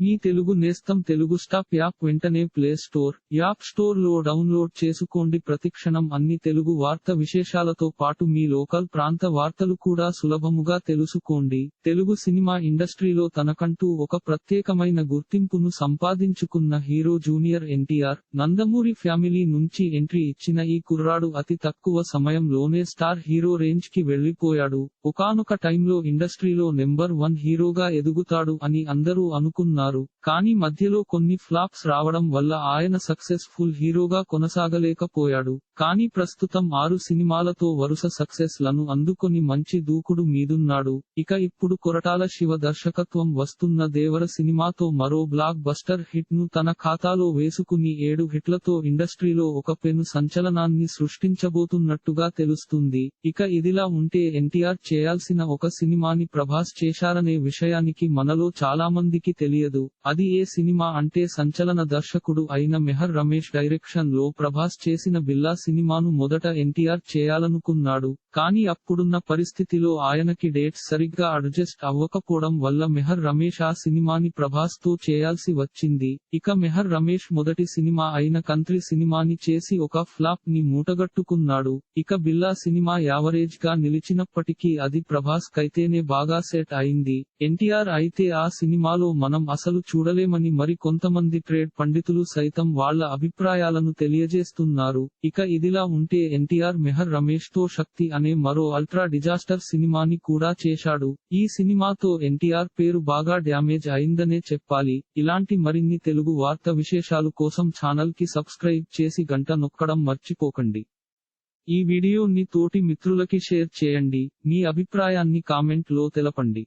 మీ తెలుగు నేస్తం Telugu stop app వెంటనే play store app స్టోర్లో డౌన్లోడ్ చేసుకోండి. ప్రతిక్షణం అన్ని తెలుగు వార్త విశేషాలతో పాటు మీ లోకల్ ప్రాంత వార్తలు కూడా సులభముగా తెలుసుకోండి. తెలుగు సినిమా ఇండస్ట్రీలో తనకంటూ ఒక ప్రత్యేకమైన గుర్తింపును సంపాదించుకున్న hero junior NTR Nandamuri family నుంచి ఎంట్రీ ఇచ్చిన ఈ కుర్రాడు అతి తక్కువ సమయంలోనే స్టార్ హీరో రేంజ్కి వెళ్ళిపోయాడు ఒకానొక టైంలో ఇండస్ట్రీలో నెంబర్ వన్ హీరోగా ఎదుగుతాడు అని అందరూ అనుకున్నారు. Baru, కానీ మధ్యలో కొన్ని ఫ్లాప్స్ రావడం వల్ల ఆయన సక్సెస్ఫుల్ హీరోగా కొనసాగలేకపోయాడు. కానీ ప్రస్తుతం ఆరు సినిమాలతో వరుస సక్సెస్లను అందుకొని మంచి దూకుడు మీదున్నాడు. ఇక ఇప్పుడు కొరటాల శివ దర్శకత్వం వస్తున్న దేవర సినిమాతో మరో బ్లాక్ బస్టర్ హిట్ను తన ఖాతాలో వేసుకుని ఏడు హిట్లతో ఇండస్ట్రీలో ఒక పెను సంచలనాన్ని సృష్టించబోతున్నట్టుగా తెలుస్తుంది. ఇక ఇదిలా ఉంటే ఎన్టీఆర్ చేయాల్సిన ఒక సినిమాని ప్రభాస్ చేశారనే విషయానికి మనలో చాలా మందికి తెలియదు. అది ఏ సినిమా అంటే సంచలన దర్శకుడు అయిన మెహర్ రమేష్ డైరెక్షన్లో ప్రభాస్ చేసిన బిల్లా సినిమాను మొదట ఎన్టీఆర్ చేయాలనుకున్నాడు. కానీ అప్పుడున్న పరిస్థితిలో ఆయనకి డేట్స్ సరిగ్గా అడ్జస్ట్ అవ్వకపోవడం వల్ల మెహర్ రమేష్ ఆ సినిమాని ప్రభాస్తో చేయాల్సి వచ్చింది. ఇక మెహర్ రమేష్ మొదటి సినిమా అయిన కంత్రి సినిమాని చేసి ఒక ఫ్లాప్ని మూటగట్టుకున్నాడు. ఇక బిల్లా సినిమా యావరేజ్గా నిలిచినప్పటికీ అది ప్రభాస్ కైతేనే బాగా సెట్ అయింది. ఎన్టీఆర్ అయితే ఆ సినిమాలో మనం అసలు చూడలేమని మరి కొంతమంది ట్రేడ్ పండితులు సైతం వాళ్ళ అభిప్రాయాలను తెలియజేస్తున్నారు. ఇక ఇదిలా ఉంటే ఎన్టీఆర్ మెహర్ రమేష్తో శక్తి అనే మరో అల్ట్రా డిజాస్టర్ సినిమాని కూడా చేశాడు. ఈ సినిమాతో ఎన్టీఆర్ పేరు బాగా డ్యామేజ్ అయిందనే చెప్పాలి. ఇలాంటి మరిన్ని తెలుగు వార్త విశేషాలు కోసం ఛానల్కి సబ్స్క్రైబ్ చేసి గంట నొక్కడం మర్చిపోకండి. ఈ వీడియోని తోటి మిత్రులకి షేర్ చేయండి. మీ అభిప్రాయాన్ని కామెంట్లో తెలపండి.